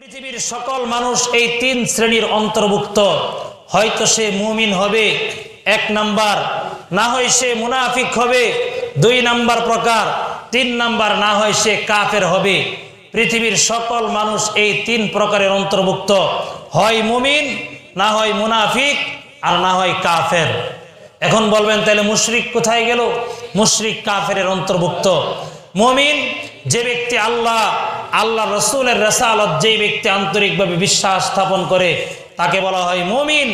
পৃথিবীর সকল মানুষ এই তিন শ্রেণির অন্তর্ভুক্ত। হয়তো সে মুমিন হবে, এক নাম্বার। না হয় সে মুনাফিক হবে, দুই নাম্বার প্রকার। তিন নাম্বার না হয় সে কাফের হবে। পৃথিবীর সকল মানুষ এই তিন প্রকারের অন্তর্ভুক্ত। হয় মুমিন, না হয় মুনাফিক, আর না হয় কাফের। এখন বলবেন, তাহলে মুশরিক কোথায় গেল? মুশরিক কাফের অন্তর্ভুক্ত। মমিন, যে ব্যক্তি আল্লাহ আল্লাহ রসুলের রেসালত যেই ব্যক্তি আন্তরিকভাবে বিশ্বাস স্থাপন করে, তাকে বলা হয় মমিন।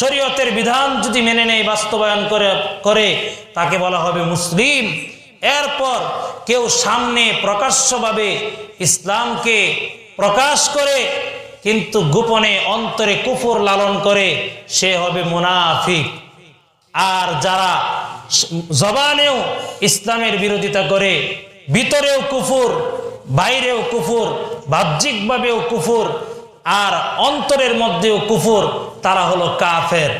শরীয়তের বিধান যদি মেনে নেয়, বাস্তবায়ন করে করে, তাকে বলা হবে মুসলিম। এরপর কেউ সামনে প্রকাশ্যভাবে ইসলামকে প্রকাশ করে, কিন্তু গোপনে অন্তরে কুফর লালন করে, সে হবে মুনাফিক। আর যারা জবানেও ইসলামের বিরোধিতা করে, ভিতরেও কুফুর বাইরেও কুফুর, বাহ্যিকভাবেও কুফুর, আর অন্তরের মধ্যেও কুফুর, তারা হলো কাফের।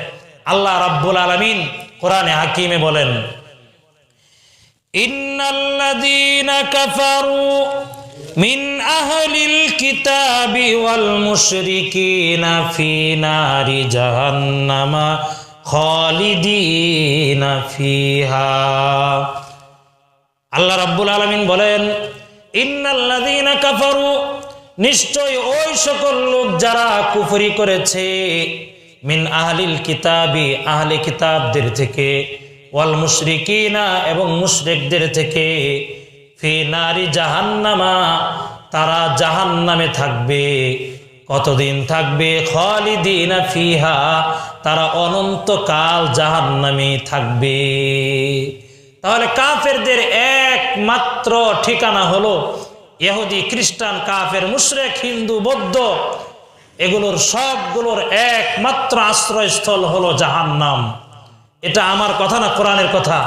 আল্লাহ রাব্বুল আলামিন কোরআনে হাকিমে বলেন আহলিল কিতাবি ওয়াল মুশরিকিনা ফি নারি জাহান্নামা খালিদিনা ফিহা। আল্লাহ রাব্বুল আলামিন বলেন ইন্নাল্লাযীনা কাফারু, নিশ্চয় ওই সকল লোক যারা কুফরি করেছে, মিন আহলিল কিতাবি, আহলে কিতাবদের থেকে, ওয়াল মুশরিকিনা এবং মুশরিকদের থেকে, ফি নারি জাহান্নামা, তারা জাহান্নামে থাকবে। কতদিন থাকবে? খালিদিনা ফিহা, তারা অনন্তকাল জাহান্নামে থাকবে। তাহলে কাফেরদের একমাত্র ঠিকানা হলো ইহুদি, খ্রিস্টান, কাফের, মুশরেক, হিন্দু, বৌদ্ধ। এগুলোর সবগুলোর একমাত্র আশ্রয়স্থল হলো জাহান্নাম। এটা আমার কথা না কোরআনের কথা?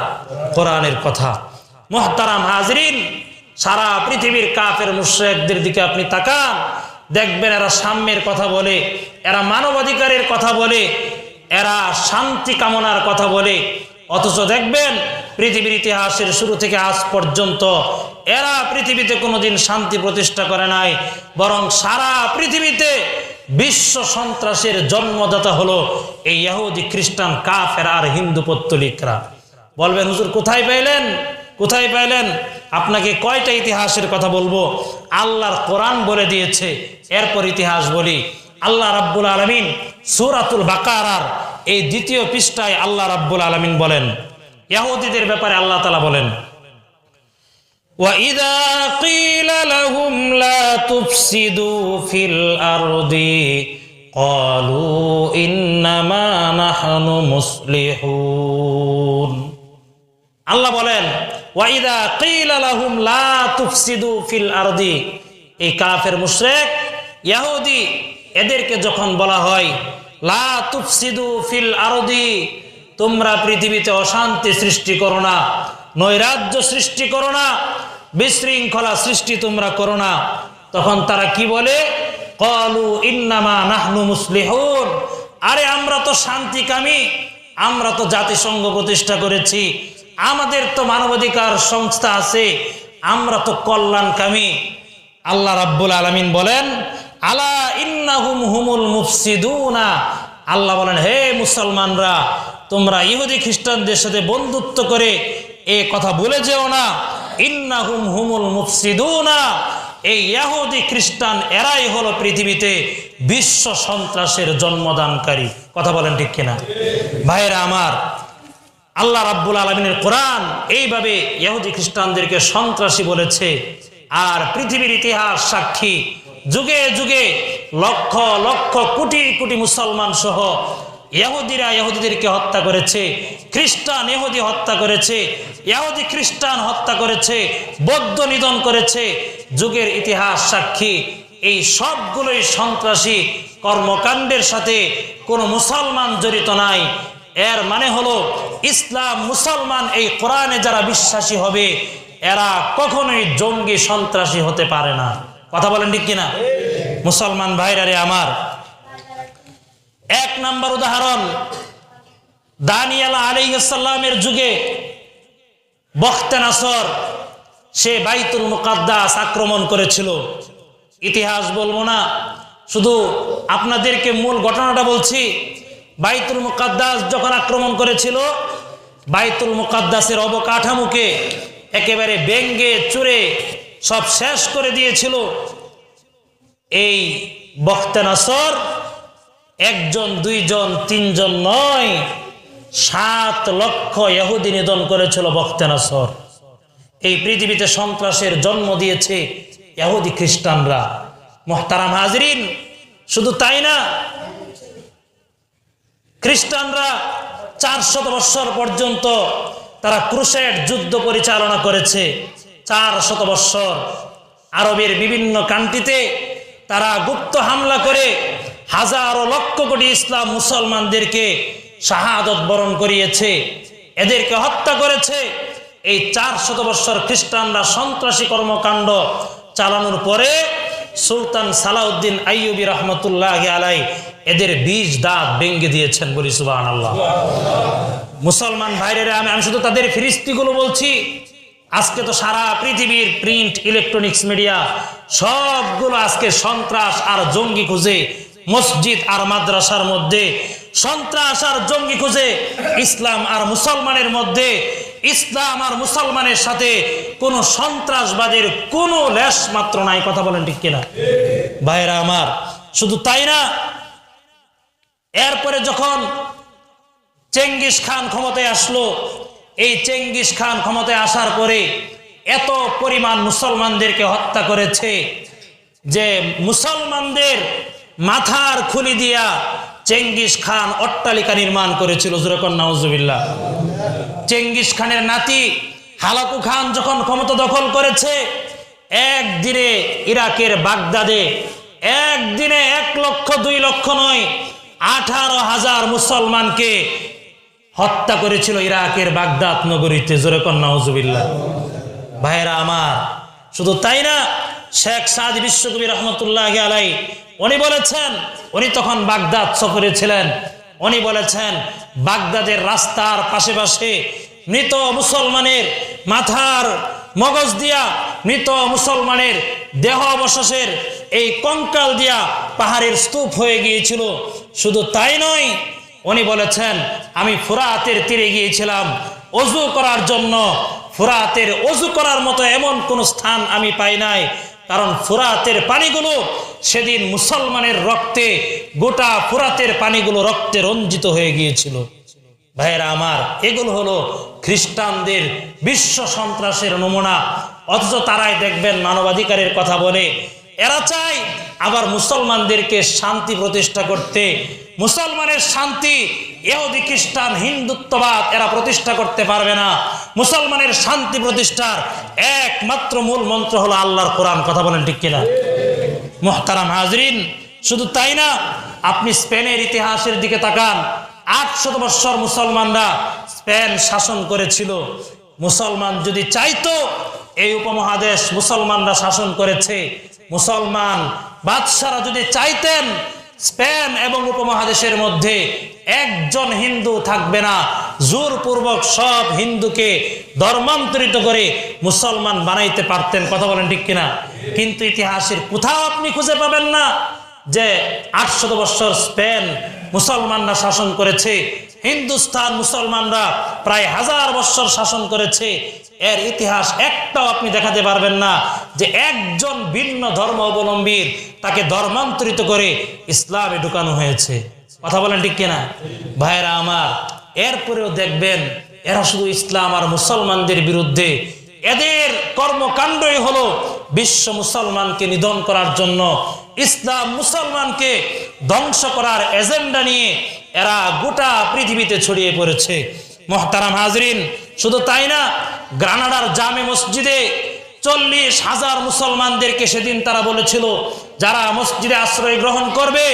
কোরআনের কথা। মোহতারাম হাজরিন, সারা পৃথিবীর কাফের, মুশ্রেকদের দিকে আপনি তাকান। দেখবেন এরা সাম্যের কথা বলে, এরা মানবাধিকারের কথা বলে, এরা শান্তি কামনার কথা বলে অথচ দেখবেন, পৃথিবীর ইতিহাসের শুরু থেকে আজ পর্যন্ত এরা পৃথিবীতে কোনোদিন শান্তি প্রতিষ্ঠা করে নাই, বরং সারা পৃথিবীতে বিশ্ব সন্ত্রাসের জন্মদাতা হলো এই ইহুদি খ্রিস্টান, কাফের আর হিন্দু পত্তলিকরা। বলবেন, হুজুর, কোথায় পাইলেন? কোথায় পাইলেন? আপনাকে কয়টা ইতিহাসের কথা বলব? আল্লাহর কোরআন বলে দিয়েছে, এরপর ইতিহাস বলি। আল্লাহ রাব্বুল আলমিন সুরাতুল বাকারার এই দ্বিতীয় পৃষ্ঠায় আল্লাহ রাব্বুল আলমিন বলেন ইয়াহুদিদের ব্যাপারে আল্লাহ তালা বলেন وإذا قيل لهم لا تفسدوا في الأرض قالوا إنما نحن مصلحون আল্লাহ বলেন ওয়াইদা কিল লাহুম লা তুফসিদু ফিল আরদি এই কাফের মুশরিক ইহুদি এদেরকে যখন বলা হয় ফিল আরদি, তোমরা পৃথিবীতে অশান্তি সৃষ্টি করো না, নৈরাজ্য সৃষ্টি করো না, বিশৃঙ্খলা সৃষ্টি তোমরা করো না। তখন তারা কি বলে? কলু ইন্নামা নাহনু মুসলিহুন। আরে আমরা তো শান্তিকামী, আমরা তো জাতিসংঘ প্রতিষ্ঠা করেছি, আমাদের তো মানবাধিকার সংস্থা আছে, আমরা তো কল্যাণকামী। আল্লাহ রাব্বুল আলামিন বলেন আলা ইন্নাহুম হুমুল মুফসিদুনা। আল্লাহ বলেন, হে মুসলমানরা, তোমরা ইহুদি খ্রিস্টানদের সাথে বন্ধুত্ব করে এ কথা বলে যেও না। ইন্নাহুম হুমুল মুফসিদুনা। এই ইহুদি খ্রিস্টান এরাই হলো পৃথিবীতে বিশ্ব সন্ত্রাসের জন্মদানকারী। কথা বলেন ঠিক কিনা? ভাইরা আমার, আল্লাহ রাব্বুল আলমিনের কোরআন এইভাবে ইহুদি খ্রিস্টানদেরকে সন্ত্রাসী বলেছে। আর পৃথিবীর ইতিহাস সাক্ষী যুগে যুগে লক্ষ লক্ষ কোটি কোটি মুসলমান সহ ইহুদিরা ইহুদিদেরকে হত্যা করেছে, খ্রিস্টান ইহুদি হত্যা করেছে ইহুদি খ্রিস্টান হত্যা করেছে, বৌদ্ধ নিধন করেছে। যুগের ইতিহাস সাক্ষী, এই সবগুলোই সন্ত্রাসী কর্মকাণ্ডের সাথে কোনো মুসলমান জড়িত নাই। এর মানে হলো, ইসলাম মুসলমান এই কোরআনে যারা বিশ্বাসী হবে, এরা কখনোই জঙ্গি সন্ত্রাসী হতে পারে না। কথা বলেন ঠিক কিনা? মুসলমান ভাইরা রে আমার। এক নাম্বার উদাহরণ, দানিয়াল আলাইসাল্লামের যুগে বখতে সে বাইতুল মুকাদ্দাস আক্রমণ করেছিল। ইতিহাস বলব না, শুধু আপনাদেরকে মূল ঘটনাটা বলছি। বাইতুল মুকাদ্দাস যখন আক্রমণ করেছিল, বাইতুল মুকাদ্দাসের অবকাঠামোকে একেবারে ব্যঙ্গে চুরে সব শেষ করে দিয়েছিল। এই বখতেনাসর একজন, দুইজন, তিনজন নয়, সাত লক্ষ ইহুদি নিধন করেছিল বখতেনাসর এই পৃথিবীতে সন্ত্রাসের জন্ম দিয়েছে ইহুদি খ্রিস্টানরা। মোহতারাম হাজরিন, শুধু তাই না, খ্রিস্টানরা চারশত বৎসর পর্যন্ত তারা ক্রুসেড যুদ্ধ পরিচালনা করেছে। চার শত বৎসর আরবের বিভিন্ন কান্ট্রিতে তারা গুপ্ত হামলা করে হাজারো লক্ষ কোটি ইসলাম মুসলমানদেরকে শাহাদত বরণ করিয়েছে, এদেরকে হত্যা করেছে। এই চার শত বৎসর খ্রিস্টানরা সন্ত্রাসী কর্মকাণ্ড চালানোর পরে সুলতান সালাউদ্দিন আইয়ুবী রহমতুল্লাহ আলাই এদের বীজ দাঁত ভেঙ্গে দিয়েছেন বলি সুবাহ আল্লাহ মুসলমান ভাইরেরা আমি আমি শুধু তাদের ফিরিস্তিগুলো বলছি আজকে তো সারা পৃথিবীর প্রিন্ট ইলেকট্রনিক্স মিডিয়া সবগুলো আজকে সন্ত্রাস আর জঙ্গি খুঁজে, মসজিদ আর মাদ্রাসার মধ্যে, সন্ত্রাস আর জঙ্গি খুঁজে, ইসলাম আর মুসলমানের মধ্যে, ইসলাম আর মুসলমানের সাথে কোনো সন্ত্রাসবাদের কোনো লেশ মাত্র নাই, কথা বলেন ঠিক কিনা? ভাইরা আমার, শুধু তাই না, এরপরে যখন চেঙ্গিস খান ক্ষমতায় আসলো এই চেঙ্গিস খান ক্ষমতায় আসার পরে এত পরিমাণ মুসলমানদেরকে হত্যা করেছে যে মুসলমানদের মাথার খুলি দিয়া চেঙ্গিস খান অট্টালিকা নির্মাণ করেছিল জুরকন্নাউজুবিল্লাহ চেঙ্গিস খানের নাতি হালাকু খান যখন ক্ষমতা দখল করেছে, একদিনে ইরাকের বাগদাদে একদিনে এক লক্ষ, দুই লক্ষ নয়, আঠারো হাজার মুসলমানকে হত্যা করেছিল ইরাকের বাগদাদ নগরীতে, জোরে কন্যা হজুবিল্লা ভাইরা আমার, শুধু তাই না, শেখ সাদ বিশ্বকবি রহমতুল্লাহ আলাই, উনি বলেছেন, উনি তখন বাগদাদ সফরে ছিলেন, উনি বলেছেন, বাগদাদের রাস্তার পাশে পাশে মৃত মুসলমানের মাথার মগজ দিয়া, মৃত মুসলমানের দেহ অবশেষের এই কঙ্কাল দিয়া পাহাড়ের স্তূপ হয়ে গিয়েছিল। শুধু তাই নয় উনি বলেছেন, আমি ফুরাতের তীরে গিয়েছিলাম। অজু করার জন্য, ফুরাতের অজু করার মতো এমন কোন স্থান আমি পাই নাই। কারণ ফুরাতের পানিগুলো সেদিন মুসলমানের রক্তে, গোটা ফুরাতের পানিগুলো রক্তে রঞ্জিত হয়ে গিয়েছিল। ভাইয়েরা আমার, এগুলো হলো খ্রিস্টানদের বিশ্ব সন্ত্রাসের নমুনা। অথচ তারাই দেখবেন মানবাধিকারের কথা বলে এরা চায় আবার মুসলমানদেরকে শান্তি প্রতিষ্ঠা করতে। মুসলমানের শান্তি এহুদি খ্রিস্টান, হিন্দুত্ববাদ এরা প্রতিষ্ঠা করতে পারবে না। মুসলমানের শান্তি প্রতিষ্ঠার একমাত্র মূল মন্ত্র হলো আল্লাহর কোরআন। কথা বলেন ঠিক কিনা? মোহতারাম হাজরিন, শুধু তাই না, আপনি স্পেনের ইতিহাসের দিকে তাকান। আটশত বৎসর মুসলমানরা স্পেন শাসন করেছিল। মুসলমান যদি চাইতো, এই উপমহাদেশ মুসলমানরা শাসন করেছে। মুসলমান বাদশারা যদি চাইতেন স্পেন এবং উপমহাদেশের মধ্যে একজন হিন্দু থাকবে না, জোরপূর্বক সব হিন্দুকে ধর্মান্তরিত করে মুসলমান বানাইতে পারতেন। কথা বলেন ঠিক কিনা? কিন্তু ইতিহাসের কোথাও আপনি খুঁজে পাবেন না যে আটশত বৎসর স্পেন মুসলমানরা শাসন করেছে, হিন্দুস্তান মুসলমানরা প্রায় হাজার বৎসর শাসন করেছে এর ইতিহাস একটাও আপনি দেখাতে পারবেন না যে একজন ভিন্ন ধর্ম অবলম্বীর তাকে ধর্মান্তরিত করে ইসলামে ঢুকানো হয়েছে। কথা বলেন ঠিক কিনা? ভাইরা আমার, এরপরেও দেখবেন এরা শুধু ইসলাম আর মুসলমানদের বিরুদ্ধে এদের কর্মকাণ্ডই হলো বিশ্ব মুসলমানকে নিধন করার জন্য ইসলাম মুসলমানকে ধ্বংস করার এজেন্ডা নিয়ে এরা গোটা পৃথিবীতে ছড়িয়ে পড়েছে। মহতারাম হাজরিন, শুধু তাই না গ্রানাডার জামে মসজিদে চল্লিশ হাজার মুসলমানদেরকে সেদিন তারা বলেছিল, যারা মসজিদে আশ্রয় গ্রহণ করবে,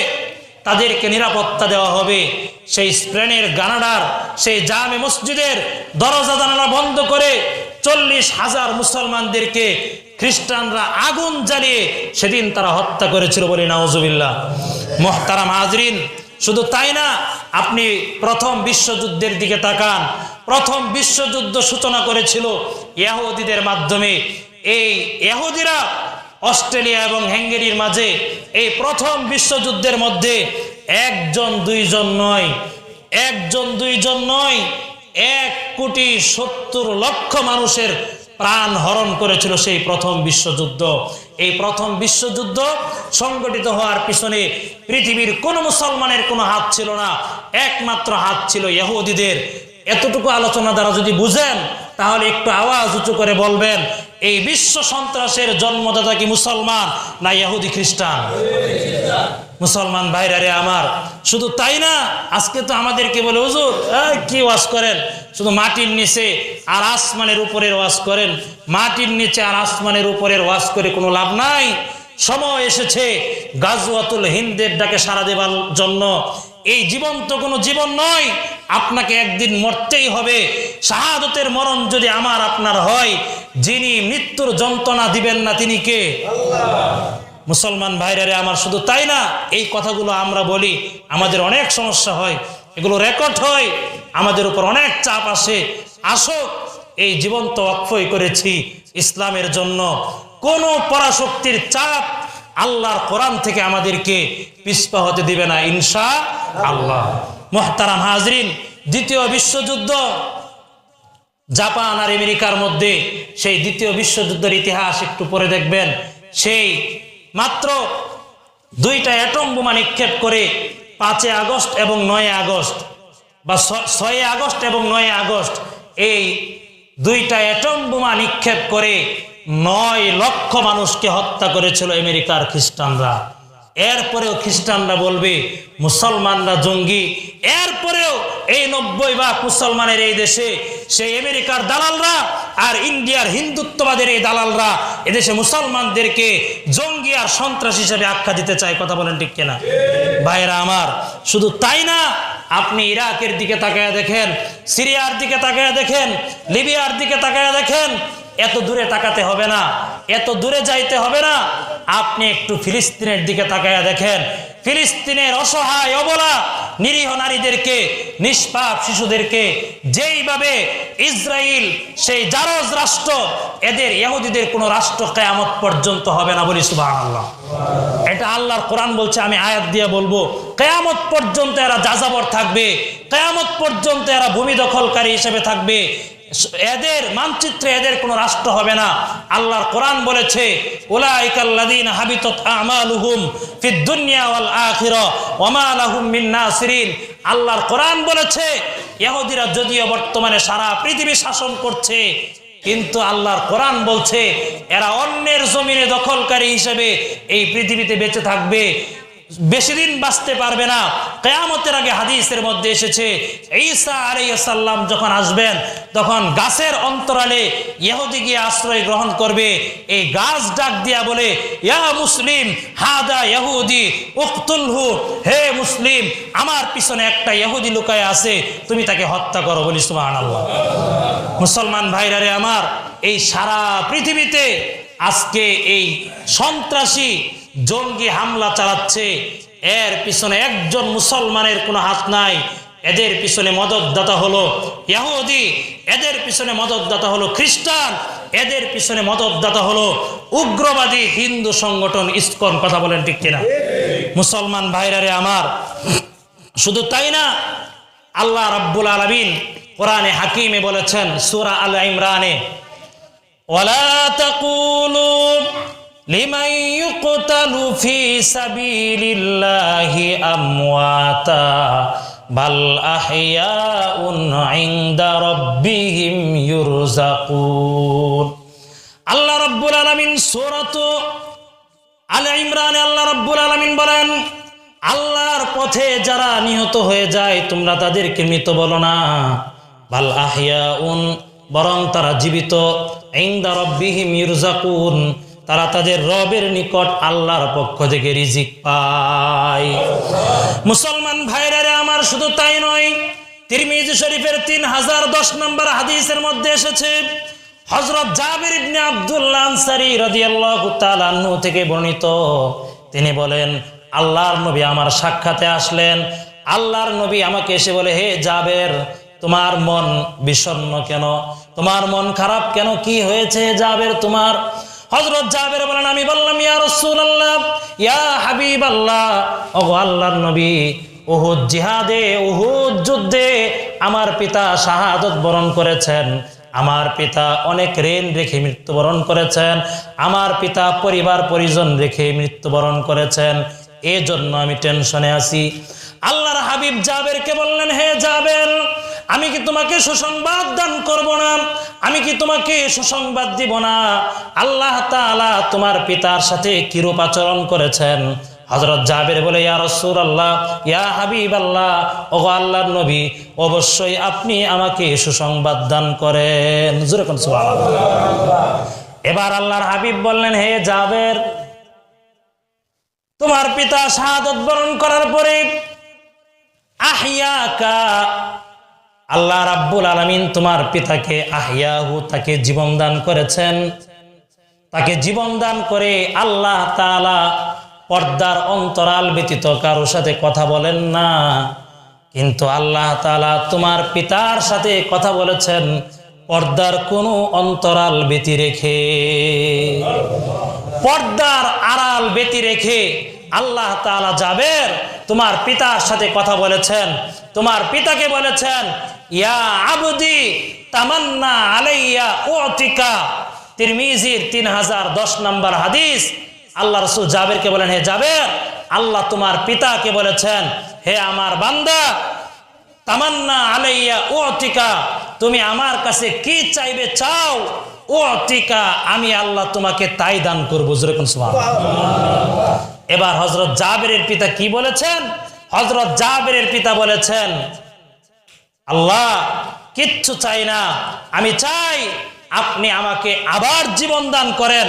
তাদেরকে নিরাপত্তা দেওয়া হবে। সেই স্পেনের গানাডার সেই জামে মসজিদের দরজা জানালা বন্ধ করে চল্লিশ হাজার মুসলমানদেরকে খ্রিস্টানরা আগুন জ্বালিয়ে সেদিন তারা হত্যা করেছিল বলে নাওজুবিল্লাহ মোহতারাম হাজরিন, শুধু তাই না, আপনি প্রথম বিশ্বযুদ্ধের দিকে তাকান প্রথম বিশ্বযুদ্ধ সূচনা করেছিল ইয়াহুদিদের মাধ্যমে। এই ইহুদিরা অস্ট্রেলিয়া এবং হ্যাঙ্গেরির মাঝে এই প্রথম বিশ্বযুদ্ধের মধ্যে একজন, দুইজন নয়, একজন, দুইজন নয়, এক কোটি সত্তর লক্ষ মানুষের প্রাণ হরণ করেছিল সেই প্রথম বিশ্বযুদ্ধ। এই প্রথম বিশ্বযুদ্ধ সংগঠিত হওয়ার পিছনে পৃথিবীর কোনো মুসলমানের কোনো হাত ছিল না, একমাত্র হাত ছিল ইহুদিদের এতটুকু আলোচনা দ্বারা যদি বুঝেন, তাহলে একটু আওয়াজ উঁচু করে বলবেন, এই বিশ্ব সন্ত্রাসের জন্মদাতা কি মুসলমান না ইহুদি খ্রিস্টান? মুসলমান ভাইরারে আমার। শুধু তাই না, আজকে তো আমাদেরকে বলে, হুজুর কি ওয়াজ করেন? শুধু মাটির নিচে আর আসমানের উপরের ওয়াজ করেন। মাটির নিচে আর আসমানের উপরের ওয়াজ করে কোনো লাভ নাই। সময় এসেছে, গাজওয়াতুল হিন্দের ডাকে সারা দেবার জন্য। এই জীবন তো কোনো জীবন নয়। আপনাকে একদিন মরতেই হবে। শাহাদতের মরণ যদি আমার আপনার হয় যিনি মৃত্যুর যন্ত্রণা দিবেন না তিনি কে? মুসলমান ভাইরারে আমার শুধু তাই না এই কথাগুলো আমরা বলি আমাদের অনেক সমস্যা হয় এগুলো রেকর্ড হয় আমাদের উপর অনেক চাপ আসে। আসুক এই জীবন্ত অক্ষয় করেছি ইসলামের জন্য। কোনো পরাশক্তির চাপ আল্লাহর কোরআন থেকে আমাদেরকে পিস্পা হতে দিবে না ইনশা আল্লাহ। মোহতারাম হাজরিন, দ্বিতীয় বিশ্বযুদ্ধ জাপান আর আমেরিকার মধ্যে, সেই দ্বিতীয় বিশ্বযুদ্ধের ইতিহাস একটু পরে দেখবেন। সেই মাত্র দুইটা অ্যাটম বোমা নিক্ষেপ করে পাঁচে আগস্ট এবং নয় আগস্ট বা ছয় আগস্ট এবং নয় আগস্ট এই দুইটা অ্যাটম বোমা নিক্ষেপ করে নয় লক্ষ মানুষকে হত্যা করেছিল আমেরিকার খ্রিস্টানরা। এরপরেও খ্রিস্টানরা বলবে, মুসলমানরা জঙ্গি। এরপরেও এই নব্বই ভাগ মুসলমানের এই দেশে সেই আমেরিকার দালালরা আর ইন্ডিয়ার হিন্দুত্ববাদের এই দালালরা এদেশে মুসলমানদেরকে জঙ্গি আর সন্ত্রাস হিসেবে আখ্যা দিতে চায়। কথা বলেন ঠিক কিনা? ভাইরা আমার, শুধু তাই না, আপনি ইরাকের দিকে তাকায়া দেখেন, সিরিয়ার দিকে তাকায়া দেখেন, লিবিয়ার দিকে তাকায়া দেখেন, এত দূরে তাকাতে হবে না, এত দূরে যাইতে হবে না আপনি একটু ফিলিস্তিনের দিকে তাকায়া দেখেন। ফিলিস্তিনের অসহায় অবলা নিরীহ নারীদেরকে, নিষ্পাপ শিশুদেরকে যেইভাবে ইসরায়েল সেই জারজ রাষ্ট্র, এদের ইহুদিদের কোনো রাষ্ট্র কেয়ামত পর্যন্ত হবে না বলি সুবাহ আল্লাহ এটা আল্লাহর কোরআন বলছে, আমি আয়াত দিয়ে বলব, কেয়ামত পর্যন্ত এরা যাযাবর থাকবে, কেয়ামত পর্যন্ত এরা ভূমি দখলকারী হিসেবে থাকবে। এদের, মানচিত্রে এদের কোনো রাষ্ট্র হবে না। আল্লাহর কোরআন বলেছে হাবিতাত আল্লাহর কোরআন বলেছে, ইহুদিরা যদিও বর্তমানে সারা পৃথিবী শাসন করছে, কিন্তু আল্লাহর কোরআন বলছে, এরা অন্যের জমিনে দখলকারী হিসেবে এই পৃথিবীতে বেঁচে থাকবে। বেশি দিন বাঁচতে পারবে না। কেয়ামতের আগে হাদিসের মধ্যে এসেছে, ঈসা আলাইসাল্লাম যখন আসবেন, তখন গাছের অন্তরালে ইহুদি গিয়ে আশ্রয় গ্রহণ করবে। এই গাছ ডাক দিয়া বলে, ইয়া মুসলিম, হাদা ইহুদি, উক্তুলহু, হে মুসলিম, আমার পিছনে একটা ইহুদি লুকায় আছে, তুমি তাকে হত্যা করো বলি সুবহানাল্লাহ। মুসলমান ভাইরারে আমার, এই সারা পৃথিবীতে আজকে এই সন্ত্রাসী জঙ্গি হামলা চালাচ্ছে। এর পিছনে একজন মুসলমানের কোনো হাত নাই। এদের পিছনে মদতদাতা হলো ইয়াহুদি। এদের পিছনে মদতদাতা হলো খ্রিস্টান। এদের পিছনে মদতদাতা হলো উগ্রবাদী হিন্দু সংগঠন ইস্কন, কথা বলেন ঠিক কিনা? মুসলমান ভাইরারে আমার, শুধু তাই না, আল্লাহ রাব্বুল আলমিন কোরআনে হাকিমে বলেছেন, সুরা আল ইমরানে ওলা لمن يقتل في سبيل الله أمواتا بل أحياء عند ربهم يرزقون আল্লাহ রাব্বুল আলামিন সূরাত আলে ইমরানে আল্লাহ রাব্বুল আলামিন বলেন আল্লাহর পথে যারা নিহত হয়ে যায় তোমরা তাদেরকে মৃত বলো না বাল আহিয়াউন বরং তারা জীবিত ইনদা রব্বিহিম ইরজাকুন তারা তাদের রবের নিকট আল্লাহর পক্ষ থেকে রিজিক পায়। মুসলমান ভাইরারে আমার শুধু তাই নয়, তিরমিজি শরীফের তিন হাজার দশ নম্বর হাদিসের মধ্যে এসেছে হজরত জাবির ইবনে আব্দুল্লাহ আনসারী রাদিয়াল্লাহু তাআলা আনহু থেকে বর্ণিত। তিনি বলেন, আল্লাহর নবী আমার সাক্ষাতে আসলেন। আল্লাহর নবী আমাকে এসে বলে, হে জাবের, তোমার মন বিষণ্ণ কেন? তোমার মন খারাপ কেন? কি হয়েছে জাবের, তোমার হজরত জাবের বলেন, আমি বললাম, ইয়া রাসূলুল্লাহ, ইয়া হাবিবাল্লাহ, ওগো আল্লাহর নবী, উহুদ জিহাদে, উহুদ যুদ্ধে আমার পিতা শাহাদত বরণ করেছেন, আমার পিতা অনেক ঋণ রেখে মৃত্যুবরণ করেছেন, আমার পিতা পরিবার পরিজন রেখে মৃত্যুবরণ করেছেন এই জন্য আমি টেনশনে আছি। আল্লাহর হাবিব জাবেরকে বললেন, হে জাবের আমি কি তোমাকে সুসংবাদ দান করব না? আমি কি তোমাকে সুসংবাদ দিব না? আল্লাহ তাআলা তোমার পিতার সাথে কিরূপ আচরণ করেছেন? হজরত জাবের বলে, ইয়া রসুল আল্লাহ ইয়া হাবিব আল্লাহ ওগো আল্লাহর নবী, অবশ্যই আপনি আমাকে সুসংবাদ দান করেন। এবার আল্লাহর হাবিব বললেন, হে জাবের, তোমার পিতা শাহাদত বরণ করার পরে আহিয়াকা আল্লাহ রাব্বুল আলামিন তোমার পিতাকে আহিয়াহু তাকে জীবন দান করেছেন। তাকে জীবন দান করে আল্লাহ তাআলা পর্দার অন্তরাল ব্যতীত কারোর সাথে কথা বলেন না। কিন্তু আল্লাহ তাআলা তোমার পিতার সাথে কথা বলেছেন, পর্দার কোনো অন্তরাল ব্যতি রেখে। পর্দার আড়াল ব্যতি রেখে আল্লাহ তাআলা যাবের তোমার পিতার সাথে কথা বলেছেন, তোমার পিতাকে বলেছেন ইয়া আবদি, তামান্না আলাইয়া ওতিকা তিরমিজির তিন হাজার দশ নম্বর হাদিস। আল্লাহ রসুল জাবেরকে বলেন, হে জাবের, আল্লাহ তোমার পিতাকে বলেছেন, হে আমার বান্দা, তামান্না আলাইয়া ও অতিকা তুমি আমার কাছে কি চাইবে চাও? ও অতিকা আমি আল্লাহ তোমাকে তাই দান করব। যেরকম এবার হজরত জাবেরের পিতা কি বলেছেন? হজরত জাবেরের পিতা বলেছেন আল্লাহ, কিচ্ছু চাই না। আমি চাই আপনি আমাকে আবার জীবন দান করেন।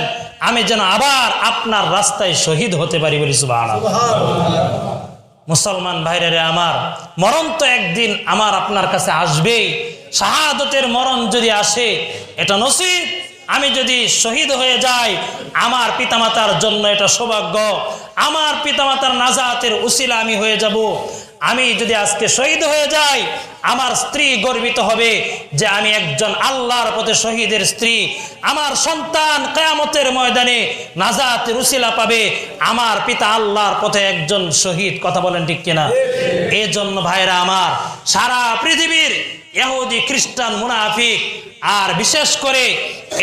আমি যেন আবার আপনার রাস্তায় শহীদ হতে পারি বলি সুবহানাল্লাহ। মুসলমান ভাইরে আমার, মরণ তো একদিন আমার আপনার কাছে আসবেই। শাহাদতের মরণ যদি আসে, এটা নসিব। আমি যদি শহীদ হয়ে যাই, আমার পিতামাতার জন্য এটা সৌভাগ্য। আমার পিতামাতার নাজাতের উসিলা আমি হয়ে যাব। আমি যদি আজকে শহীদ হয়ে যাই, আমার স্ত্রী গর্বিত হবে যে আমি একজন আল্লাহর পথে শহীদের স্ত্রী। আমার সন্তান কেয়ামতের ময়দানে নাজাতের উসিলা পাবে। আমার পিতা আল্লাহর পথে একজন শহীদ, কথা বলেন ঠিক কিনা? এই জন্য ভাইরা আমার, সারা পৃথিবীর ইহুদি, খ্রিস্টান, মুনাফিক, আর বিশেষ করে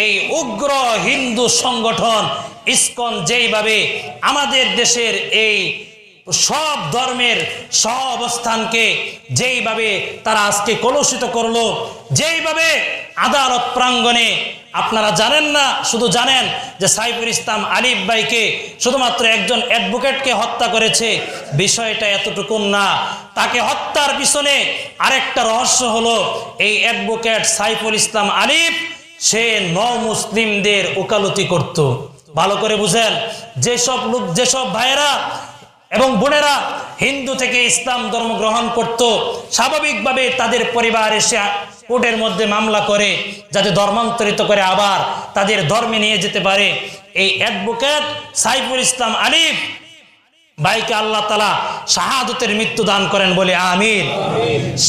এই উগ্র হিন্দু সংগঠন, ইস্কন যেইভাবে আমাদের দেশের এই সব ধর্মের সহ অবস্থানকে যেইভাবে তারা আজকে কলুষিত করল, যেইভাবে আদালত প্রাঙ্গণে আপনারা জানেন না, শুধু জানেন যে সাইফুল ইসলাম আলিফ ভাইকে শুধুমাত্র একজন অ্যাডভোকেটকে হত্যা করেছে, বিষয়টা এতটুকু না। তাকে হত্যার পিছনে আরেকটা রহস্য হলো, এই অ্যাডভোকেট সাইফুল ইসলাম আলিফ, সে ন মুসলিমদের ওকালতি করত। ভালো করে বুঝেন, যেসব লোক, যেসব ভাইয়েরা এবং বোনেরা, হিন্দু থেকে ইসলাম ধর্ম গ্রহণ করত, স্বাভাবিকভাবে তাদের পরিবার এসে কোর্টের মধ্যে মামলা করে, যাতে ধর্মান্তরিত করে আবার তাদের ধর্মে নিয়ে যেতে পারে। এই অ্যাডভোকেট সাইফুল ইসলাম আলিফ, ভাইকে আল্লাহ তালা শাহাদতের মৃত্যু দান করেন বলে আমির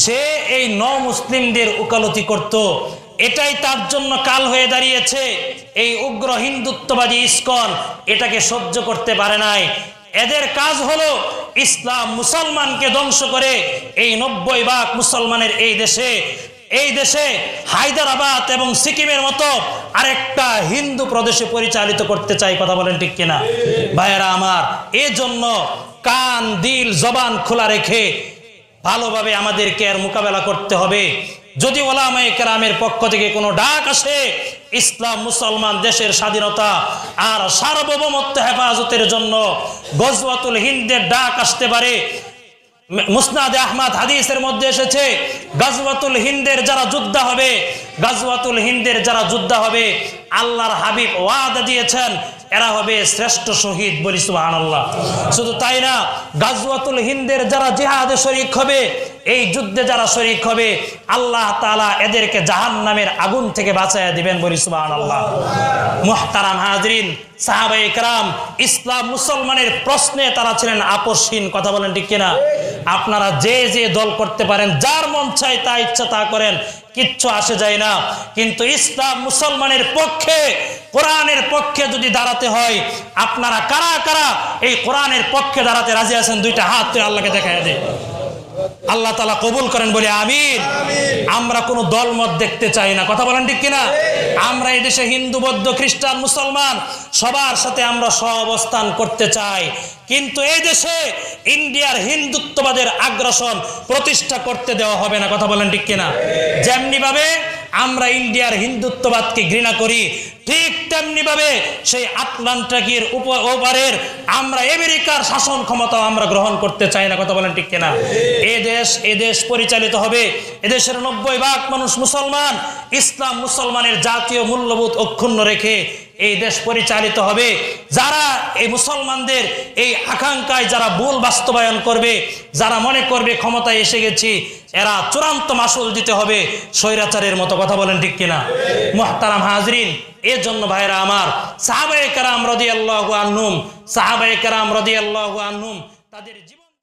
সে এই ন মুসলিমদের উকালতি করত। এটাই তার জন্য কাল হয়ে দাঁড়িয়েছে। এই উগ্র হিন্দুত্ববাদী ইস্কন এটাকে সহ্য করতে পারে নাই। এদের কাজ হলো ইসলাম মুসলমানকে ধ্বংস করে এই নব্বই ভাগ মুসলমানের এই দেশে এই দেশে হায়দ্রাবাদ এবং সিকিমের মতো আরেকটা হিন্দু প্রদেশে পরিচালিত করতে চাই, কথা বলেন ঠিক কিনা? ভাইয়েরা আমার, এজন্য কান, দিল, জবান খোলা রেখে ভালোভাবে আমাদেরকে এর মোকাবেলা করতে হবে। যদি ওলামায় কেরামের পক্ষ থেকে কোনো ডাক আসে, ইসলাম মুসলমান দেশের স্বাধীনতা আর সার্বভৌমত্ব হেফাজতের জন্য গজওয়াতুল হিন্দের ডাক আসতে পারে। মুসনাদে আহমদ হাদিসের মধ্যে এসেছে, গাজওয়াতুল হিন্দের যারা যোদ্ধা হবে, গাজওয়াতুল হিন্দের যারা যোদ্ধা হবে আল্লাহর হাবিব ওয়াদা দিয়েছেন, এরা হবে শ্রেষ্ঠ শহীদ বলি সুবহানাল্লাহ। শুধু তাই না, গাজওয়াতুল হিন্দের যারা জিহাদে শরিক হবে, এই যুদ্ধে যারা শরিক হবে, আল্লাহ তাআলা এদেরকে জাহান্নামের আগুন থেকে বাঁচাইয়া দিবেন বলি সুবহানাল্লাহ। মুহতারাম হাজরিন সাহাবাই একরাম ইসলাম মুসলমানের প্রশ্নে তারা ছিলেন আপসহীন কথা বলেন ঠিক কিনা? আপনারা যে যে দল করতে পারেন, যার মন চায় তা ইচ্ছা তা করেন কিচ্ছু আসে যায় না। কিন্তু ইসলাম মুসলমানের পক্ষে, কোরআনের পক্ষে যদি দাঁড়াতে হয়, আপনারা কারা কারা এই কোরআনের পক্ষে দাঁড়াতে রাজি আছেন? দুইটা হাত আল্লাহকে দেখা দে। আল্লাহ তালা কবুল করেন বলে আমিন। আমরা কোনো দলমত দেখতে চাই না। কথা বলেন ঠিক কিনা? আমরা এই দেশে হিন্দু বৌদ্ধ খ্রিস্টান মুসলমান সবার সাথে আমরা সহাবস্থান করতে চাই। কিন্তু এই দেশে ইন্ডিয়ার হিন্দুত্ববাদের আগ্রাসন প্রতিষ্ঠা করতে দেওয়া হবে না। কথা বলেন ঠিক কিনা? যেমনি ভাবে আমরা ইন্ডিয়ার হিন্দুত্ববাদকে ঘৃণা করি ঠিক তেমনি ভাবে সেই আটলান্টিকের ওপারের আমরা আমেরিকার শাসন ক্ষমতা আমরা গ্রহণ করতে চাই না কথা বলেন ঠিক কিনা? এ দেশ এ দেশ পরিচালিত হবে। এদেশের নব্বই ভাগ মানুষ মুসলমান। ইসলাম মুসলমানের জাতীয় মূল্যবোধ অক্ষুণ্ণ রেখে এই দেশ পরিচালিত হবে। যারা এই মুসলমানদের এই আকাঙ্ক্ষায় যারা ভুল বাস্তবায়ন করবে, যারা মনে করবে ক্ষমতায় এসে গেছি, এরা চূড়ান্ত মাসুল দিতে হবে। স্বৈরাচারের মতো কথা বলেন ঠিক কিনা? মোহতারাম হাজরিন এর জন্য ভাইরা আমার, সাহাবায়ে কারাম রদি আল্লাহ আনহুম, সাহাবায়ে কারাম রদি আল্লাহ আনহুম, তাদের জীবন